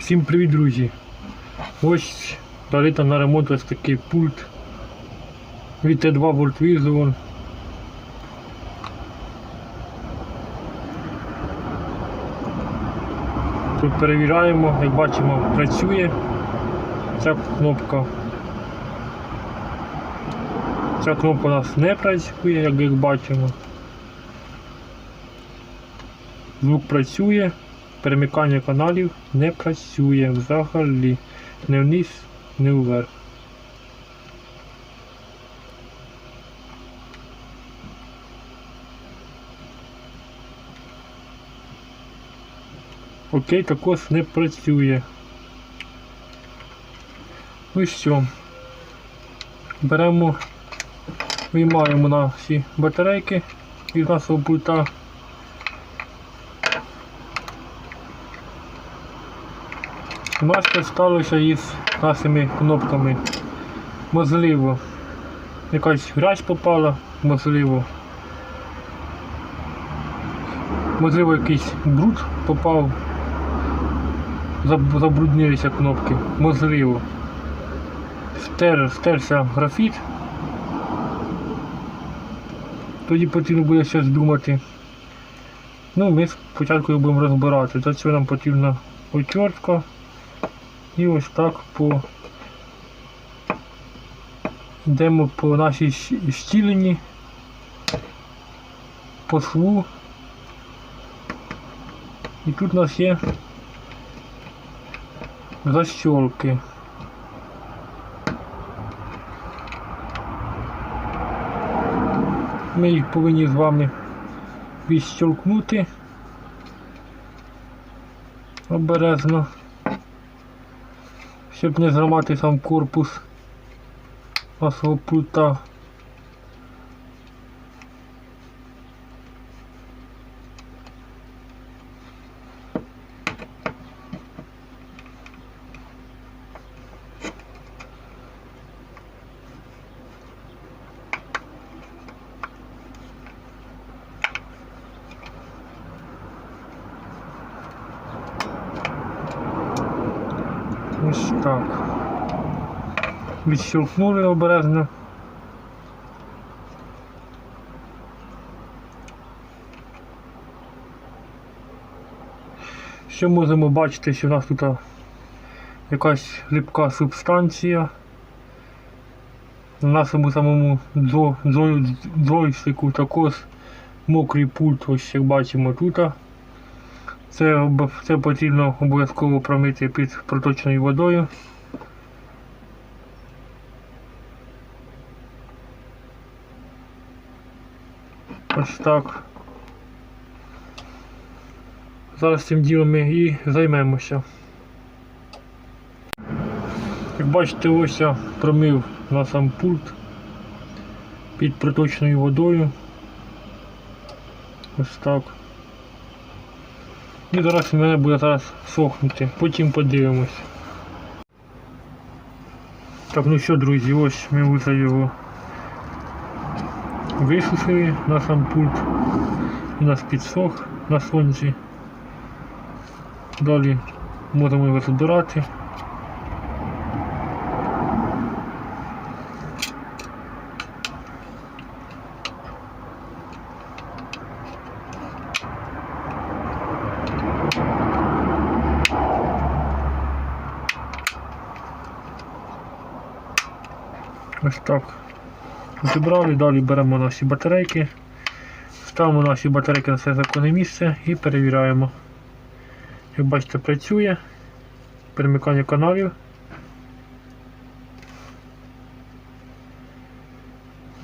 Всім привіт, друзі! Ось там на ремонт ось такий пульт від Т2 Volt Vision. Тут перевіряємо, як бачимо, працює ця кнопка. Ця кнопка у нас не працює, як бачимо. Звук працює, перемикання каналів не працює взагалі. Не вниз, не вверх. Окей, також не працює. Ну і все. Беремо, виймаємо наші батарейки із нашого пульта. Це сталося із нашими кнопками. Можливо, якась грязь попала, можливо. Можливо, якийсь бруд попав. Забруднилися кнопки. Можливо. Стер, стерся графіт. Тоді потрібно буде щось думати. Ну, ми спочатку будемо розбирати. Для цього нам потрібна отвертка. І ось так по йдемо по нашій щілині, по шву. І тут у нас є защолки. Ми їх повинні з вами відщолкнути обережно щоб не зламати сам корпус нашого пульта. Ось так. Відщелкнули обережно. Що можемо бачити, що в нас тут якась липка субстанція. На нашому самому джойстику також мокрий пульт, ось як бачимо тут. Це, це потрібно обов'язково промити під проточною водою. Ось так. Зараз цим ділом ми і займемося. Як бачите, ось я промив на сам пульт під проточною водою. Ось так. І зараз в мене буде зараз сохнути, потім подивимось. Так, ну що, друзі, ось ми вже його висушили на сам пульт. У нас підсох на сонці. Далі можемо його збирати. Ось так. Зібрали, далі беремо наші батарейки, ставимо наші батарейки на все законне місце і перевіряємо. Як бачите, працює. Перемикання каналів.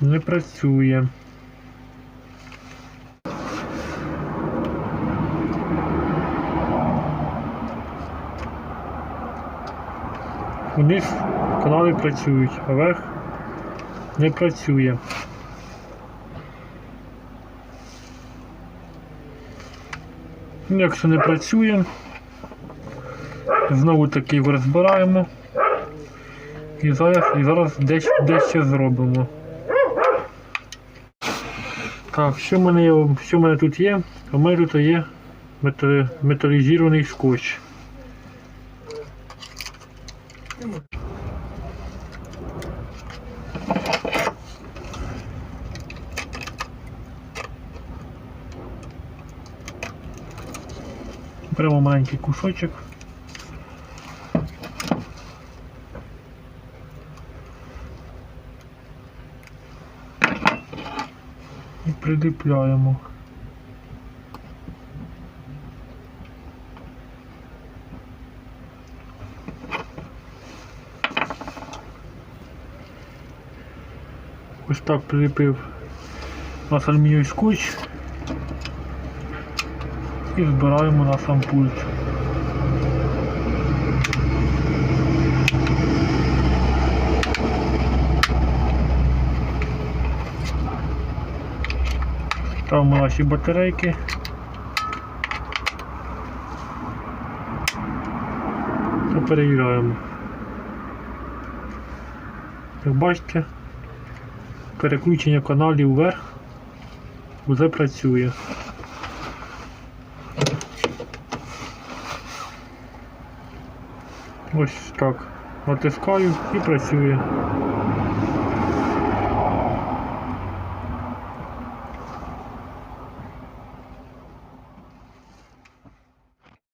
Не працює. Вниз канали працюють, а вверх не працює. Якщо не працює, знову таки його розбираємо і зараз, і зараз дещо, дещо зробимо. Так, що в мене, що в мене тут є? У мене тут є мета- металізований скотч. Беремо маленький кусочок. І приліпляємо. Ось так приліпив наш алюмінієвий скотч і збираємо на сам пульт. Ставимо наші батарейки. Та перевіряємо. Як бачите, переключення каналів вверх вже працює. Ось так. Натискаю і працює.